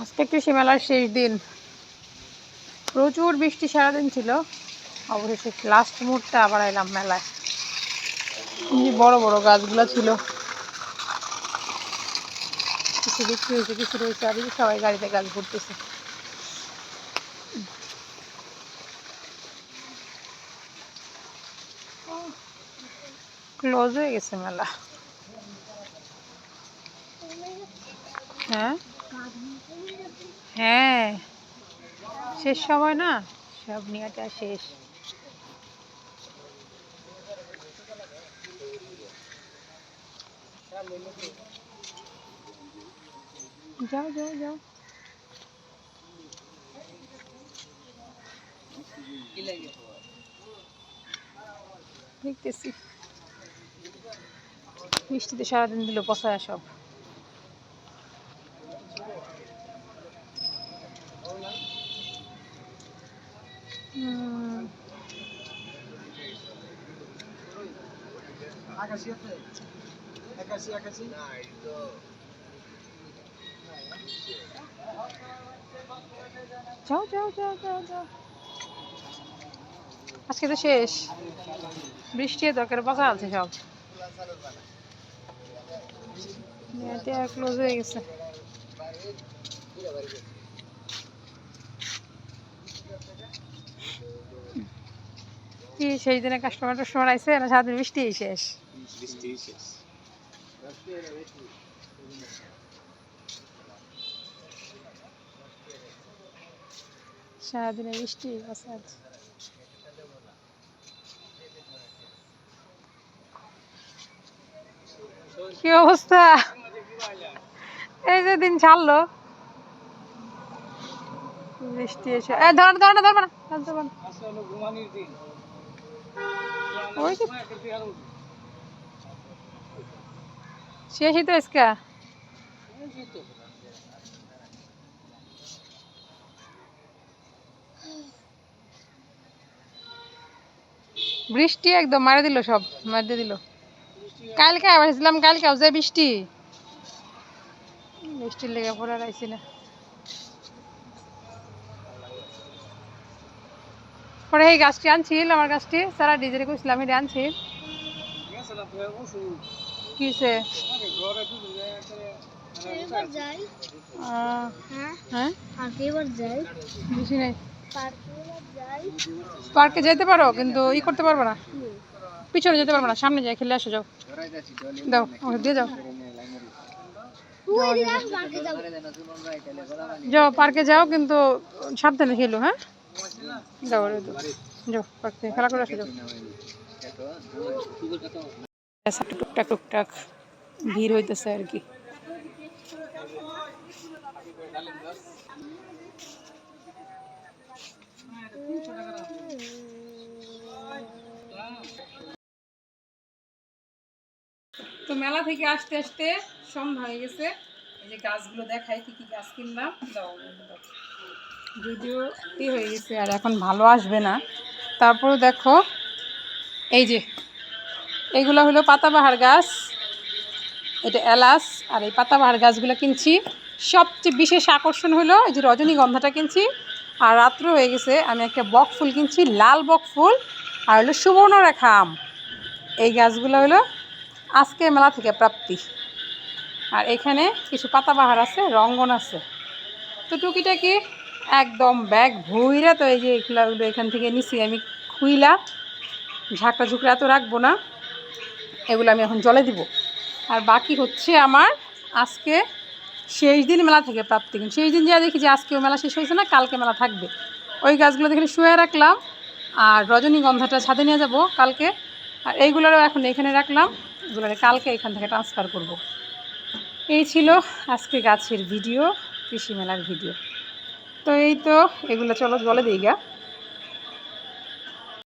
আজকে কৃষি মেলার শেষ দিন। প্রচুর বৃষ্টি সারাদিন ছিল। অবশেষে লাস্ট মুহূর্তে আবার এলাম মেলায়। বড় বড় গাছগুলো ছিল। কিছু বিক্রি হয়েছে, কিছু রয়েছে। আর সবাই গাড়িতে গাছ ঘুরতেছে। ক্লোজ হয়ে গেছে মেলা। হ্যাঁ? হ্যাঁ শেষ সময় না? সব নিয়েটা শেষ। যাও যাও যাও। দেখতেছি। বৃষ্টিতে সারাদিন দিল পচায় সব। হুম, আকাশি আছে একাশি একাশি যাও যাও যাও যাও যাও আজকে তো শেষ বৃষ্টি দরকার পচা আছে সব এটা ক্লোজ হয়ে গেছে কি সেই দিনে কাস্টমার টাস্টমার আইছে না সারাদিন বৃষ্টি শেষ। বৃষ্টি শেষ। সারাদিনে বৃষ্টি আছে আজ। কি অবস্থা? এই যে দিন ছাড়লো। বৃষ্টি এসে এ, ধর ধর না না ওই শেষই তো বৃষ্টি একদম, মারে দিল সব, মারে দিল। কালকে আসছিলাম কালকে যে বৃষ্টি। বৃষ্টির লেগে পড়ে রাইছি না। পরে এই গাছটি আনছিল আমার গাছটি। সারা ডিজেলে কইছিলাম এটা আনছি। গেছিলাম কিসে হ্যাঁ হ্যাঁ? পার্কে যেতে পারো কিন্তু ই করতে পারবে না। পিছনে যেতে পারবে না সামনে যাই খেলে আসো যাও। দাও আমাকে দিয়ে যাও। যাও পার্কে যাও কিন্তু সাবধানে খেলো হ্যাঁ? যাও যাও। যাও খেলা করে আসো যাও টুকটাক টুকটাক ভিড় হইতেছে আর কি তো মেলা থেকে আসতে আসতে সন্ধ্যা হয়ে গেছে এই যে গাছগুলো দেখাই কি কি গাছ কিনলাম দাও। ভিডিওটি হয়ে গেছে আর এখন ভালো আসবে না। তারপর দেখো, এই যে এইগুলো হলো পাতাবাহার গাছ। এটা এলাচ, আর এই পাতাবাহার গাছগুলো কিনছি। সবচেয়ে বিশেষ আকর্ষণ হলো এই যে রজনীগন্ধাটা কিনছি। আর রাত্র হয়ে গেছে, আমি একটা বক ফুল কিনছি, লাল বক ফুল, আর হলো সুবর্ণরেখা আম। এই গাছগুলো হলো আজকে মেলা থেকে প্রাপ্তি। আর এখানে কিছু পাতাবাহার আছে, রঙ্গন আছে। তো টুকিটাকি একদম ব্যাগ ভইরা তো এই যে এগুলো এখান থেকে নিছি, আমি খুইলা, ঝাঁকটা ঝুঁকড়া এত রাখব না, এগুলো আমি এখন জলে দিব। আর বাকি হচ্ছে আমার আজকে শেষ দিন মেলা থেকে প্রাপ্তি কিন্তু। শেষ দিন যা দেখি যে আজকেও মেলা শেষ হয়েছে না, কালকে মেলা থাকবে। ওই গাছগুলো দেখে শুয়ে রাখলাম, আর রজনীগন্ধাটা ছাদে নিয়ে যাব কালকে। আর এইগুলোরও এখন এখানে রাখলাম এগুলো কালকে এখান থেকে ট্রান্সফার করব। এই ছিল আজকে গাছের ভিডিও কৃষি মেলার ভিডিও তো এই তো এগুলো চলো জলে দিই গা